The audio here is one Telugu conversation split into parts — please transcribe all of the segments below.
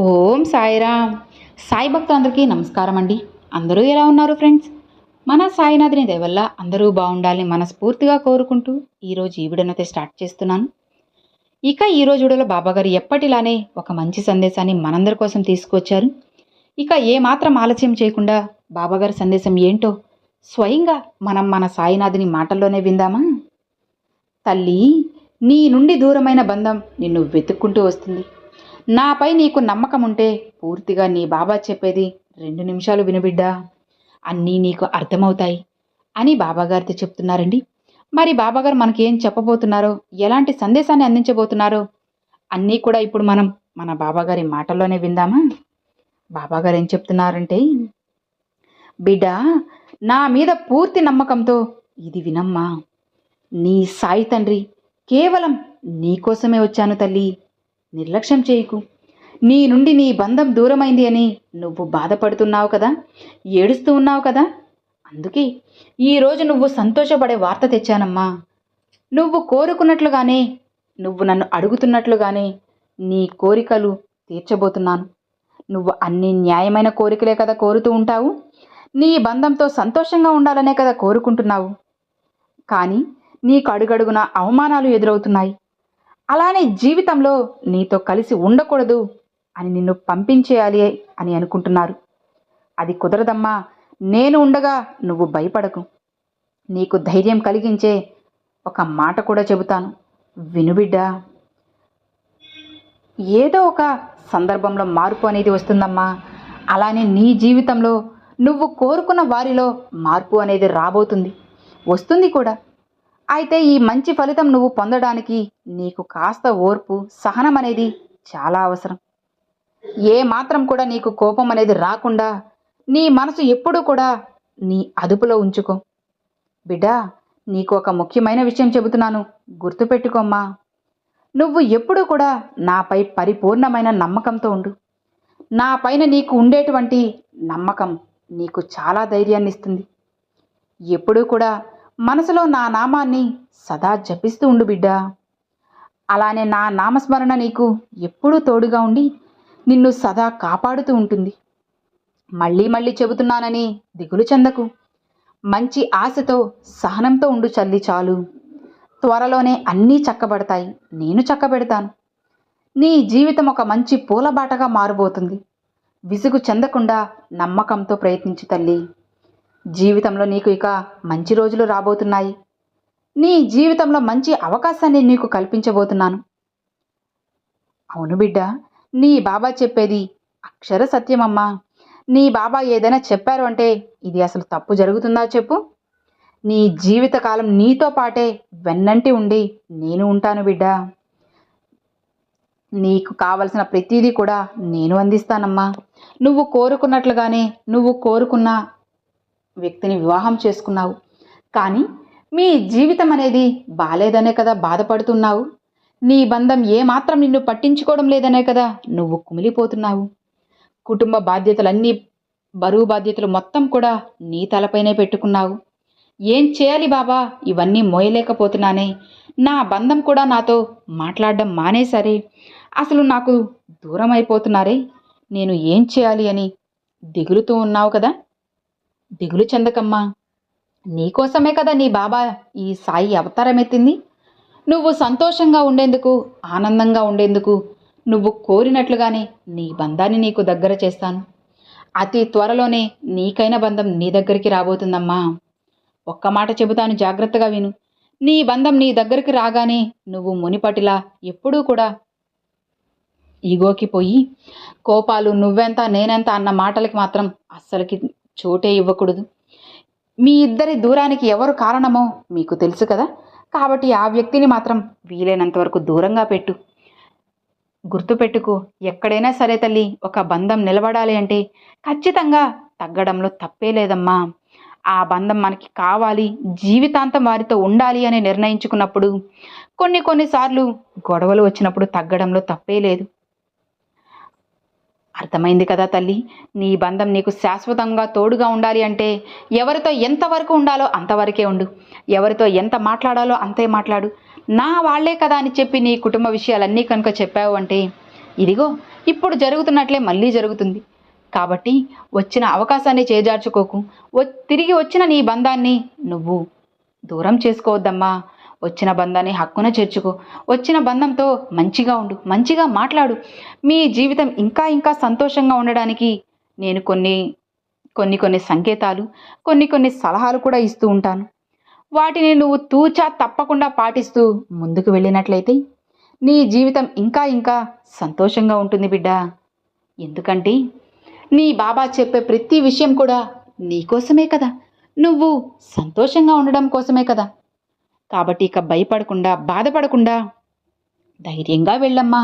ఓం సాయిరామ్. సాయి భక్తులందరికీ నమస్కారం అండి. అందరూ ఎలా ఉన్నారు ఫ్రెండ్స్? మన సాయినాథుని దయవల్ల అందరూ బాగుండాలని మనస్ఫూర్తిగా కోరుకుంటూ ఈరోజు ఈ వీడియోనైతే స్టార్ట్ చేస్తున్నాను. ఇక ఈ వీడియోలో బాబాగారు ఎప్పటిలానే ఒక మంచి సందేశాన్ని మనందరి కోసం తీసుకొచ్చారు. ఇక ఏమాత్రం ఆలస్యం చేయకుండా బాబాగారి సందేశం ఏంటో స్వయంగా మనం మన సాయినాథుని మాటల్లోనే విందామా? తల్లి నీ నుండి దూరమైన బంధం నిన్ను వెతుక్కుంటూ వస్తుంది. నాపై నీకు నమ్మకం ఉంటే పూర్తిగా నీ బాబా చెప్పేది రెండు నిమిషాలు వినుబిడ్డా అన్నీ నీకు అర్థమవుతాయి అని బాబాగారితో చెప్తున్నారండి. మరి బాబాగారు మనకేం చెప్పబోతున్నారో ఎలాంటి సందేశాన్ని అందించబోతున్నారో అన్నీ కూడా ఇప్పుడు మనం మన బాబాగారి మాటల్లోనే విందామా? బాబాగారు ఏం చెప్తున్నారంటే బిడ్డ నా మీద పూర్తి నమ్మకంతో ఇది వినమ్మా. నీ సాయి తండ్రి కేవలం నీకోసమే వచ్చాను తల్లి. నిర్లక్ష్యం చేయకు. నీ నుండి నీ బంధం దూరమైంది అని నువ్వు బాధపడుతున్నావు కదా? ఏడుస్తూ ఉన్నావు కదా? అందుకే ఈరోజు నువ్వు సంతోషపడే వార్త తెచ్చానమ్మా. నువ్వు కోరుకున్నట్లుగానే నువ్వు నన్ను అడుగుతున్నట్లుగానే నీ కోరికలు తీర్చబోతున్నాను. నువ్వు అన్ని న్యాయమైన కోరికలే కదా కోరుతూ ఉంటావు? నీ బంధంతో సంతోషంగా ఉండాలనే కదా కోరుకుంటున్నావు? కానీ నీకు అడుగడుగున అవమానాలు ఎదురవుతున్నాయి. అలానే జీవితంలో నీతో కలిసి ఉండకూడదు అని నిన్ను పంపించేయాలి అని అనుకుంటున్నారు. అది కుదరదమ్మా. నేను ఉండగా నువ్వు భయపడకు. నీకు ధైర్యం కలిగించే ఒక మాట కూడా చెబుతాను. వినుబిడ్డా ఏదో ఒక సందర్భంలో మార్పు అనేది వస్తుందమ్మా. అలానే నీ జీవితంలో నువ్వు కోరుకున్న వారిలో మార్పు అనేది రాబోతుంది. వస్తుంది కూడా. అయితే ఈ మంచి ఫలితం నువ్వు పొందడానికి నీకు కాస్త ఓర్పు సహనం అనేది చాలా అవసరం. ఏ మాత్రం కూడా నీకు కోపం అనేది రాకుండా నీ మనసు ఎప్పుడూ కూడా నీ అదుపులో ఉంచుకో. బిడ్డా నీకు ఒక ముఖ్యమైన విషయం చెబుతున్నాను. గుర్తుపెట్టుకోమ్మా. నువ్వు ఎప్పుడూ కూడా నాపై పరిపూర్ణమైన నమ్మకంతో ఉండు. నా పైన నీకు ఉండేటువంటి నమ్మకం నీకు చాలా ధైర్యాన్ని ఇస్తుంది. ఎప్పుడూ కూడా మనసులో నా నామాన్ని సదా జపిస్తూ ఉండు బిడ్డా. అలానే నా నామస్మరణ నీకు ఎప్పుడూ తోడుగా ఉండి నిన్ను సదా కాపాడుతూ ఉంటుంది. మళ్ళీ మళ్ళీ చెబుతున్నానని దిగులు చెందకు. మంచి ఆశతో సహనంతో ఉండు చల్లి చాలు. త్వరలోనే అన్నీ చక్కబడతాయి. నేను చక్కబెడతాను. నీ జీవితం ఒక మంచి పూలబాటగా మారబోతుంది. విసుగు చెందకుండా నమ్మకంతో ప్రయత్నించు తల్లి. జీవితంలో నీకు ఇక మంచి రోజులు రాబోతున్నాయి. నీ జీవితంలో మంచి అవకాశాన్ని నీకు కల్పించబోతున్నాను. అవును బిడ్డ నీ బాబా చెప్పేది అక్షర సత్యమమ్మా. నీ బాబా ఏదైనా చెప్పారు అంటే ఇది అసలు తప్పు జరుగుతుందా చెప్పు? నీ జీవితకాలం నీతో పాటే వెన్నంటి ఉండి నేను ఉంటాను బిడ్డ. నీకు కావలసిన ప్రతిదీ కూడా నేను అందిస్తానమ్మా. నువ్వు కోరుకున్నట్లుగానే నువ్వు కోరుకున్న వ్యక్తిని వివాహం చేసుకున్నావు. కానీ మీ జీవితం అనేది బాలేదనే కదా బాధపడుతున్నావు. నీ బంధం ఏమాత్రం నిన్ను పట్టించుకోవడం లేదనే కదా నువ్వు కుమిలిపోతున్నావు. కుటుంబ బాధ్యతలన్నీ బరువు బాధ్యతలు మొత్తం కూడా నీ తలపైనే పెట్టుకున్నావు. ఏం చేయాలి బాబా? ఇవన్నీ మోయలేకపోతున్నానే. నా బంధం కూడా నాతో మాట్లాడడం మానేసరే అసలు నాకు దూరం అయిపోతున్నారే నేను ఏం చేయాలి అని దిగులుతూ ఉన్నావు కదా? దిగులు చెందకమ్మా. నీకోసమే కదా నీ బాబా ఈ సాయి అవతారమెత్తింది. నువ్వు సంతోషంగా ఉండేందుకు ఆనందంగా ఉండేందుకు నువ్వు కోరినట్లుగానే నీ బంధాన్ని నీకు దగ్గర చేస్తాను. అతి త్వరలోనే నీకైన బంధం నీ దగ్గరికి రాబోతుందమ్మా. ఒక్క మాట చెబుతాను జాగ్రత్తగా విను. నీ బంధం నీ దగ్గరికి రాగానే నువ్వు మునిపటిలా ఎప్పుడూ కూడా ఈగోకి పోయి కోపాలు నువ్వెంత నేనెంత అన్న మాటలకి మాత్రం అస్సలకి చోటే ఇవ్వకూడదు. మీ ఇద్దరి దూరానికి ఎవరు కారణమో మీకు తెలుసు కదా? కాబట్టి ఆ వ్యక్తిని మాత్రం వీలైనంత వరకు దూరంగా పెట్టు. గుర్తుపెట్టుకు ఎక్కడైనా సరే తల్లి ఒక బంధం నిలబడాలి అంటే ఖచ్చితంగా తగ్గడంలో తప్పే లేదమ్మా. ఆ బంధం మనకి కావాలి జీవితాంతం వారితో ఉండాలి అని నిర్ణయించుకున్నప్పుడు కొన్ని కొన్నిసార్లు గొడవలు వచ్చినప్పుడు తగ్గడంలో తప్పే లేదు. అర్థమైంది కదా తల్లి. నీ బంధం నీకు శాశ్వతంగా తోడుగా ఉండాలి అంటే ఎవరితో ఎంతవరకు ఉండాలో అంతవరకే ఉండు. ఎవరితో ఎంత మాట్లాడాలో అంతే మాట్లాడు. నా వాళ్ళే కదా అని చెప్పి నీ కుటుంబ విషయాలన్నీ కనుక చెప్పావు అంటే ఇదిగో ఇప్పుడు జరుగుతున్నట్లే మళ్ళీ జరుగుతుంది. కాబట్టి వచ్చిన అవకాశాన్ని చేజార్చుకోకు. వ- తిరిగి వచ్చిన నీ బంధాన్ని నువ్వు దూరం చేసుకోవద్దమ్మా. వచ్చిన బంధాన్ని హక్కున చేర్చుకో. వచ్చిన బంధంతో మంచిగా ఉండు మంచిగా మాట్లాడు. మీ జీవితం ఇంకా ఇంకా సంతోషంగా ఉండడానికి నేను కొన్ని కొన్ని కొన్ని సంకేతాలు కొన్ని కొన్ని సలహాలు కూడా ఇస్తూ ఉంటాను. వాటిని నువ్వు తూచా తప్పకుండా పాటిస్తూ ముందుకు వెళ్ళినట్లయితే నీ జీవితం ఇంకా ఇంకా సంతోషంగా ఉంటుంది బిడ్డ. ఎందుకంటే నీ బాబా చెప్పే ప్రతి విషయం కూడా నీకోసమే కదా. నువ్వు సంతోషంగా ఉండడం కోసమే కదా. కాబట్టి ఇక భయపడకుండా బాధపడకుండా ధైర్యంగా వెళ్ళమ్మా.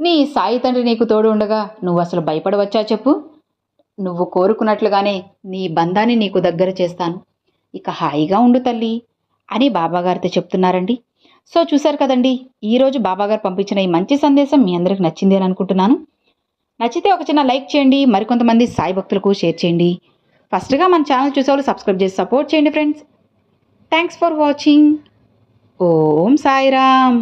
నీ సాయి తండ్రి నీకు తోడు ఉండగా నువ్వు అసలు భయపడవచ్చా చెప్పు? నువ్వు కోరుకున్నట్లుగానే నీ బంధాన్ని నీకు దగ్గర చేస్తాను. ఇక హాయిగా ఉండు తల్లి అని బాబాగారితో చెప్తున్నారండి. సో చూశారు కదండి ఈరోజు బాబాగారు పంపించిన ఈ మంచి సందేశం మీ అందరికి నచ్చింది అని అనుకుంటున్నాను. నచ్చితే ఒక చిన్న లైక్ చేయండి మరికొంతమంది సాయి భక్తులకు షేర్ చేయండి. ఫస్ట్గా మన ఛానల్ చూసేవాళ్ళు సబ్స్క్రైబ్ చేసి సపోర్ట్ చేయండి friends. Thanks for watching. Om Sairam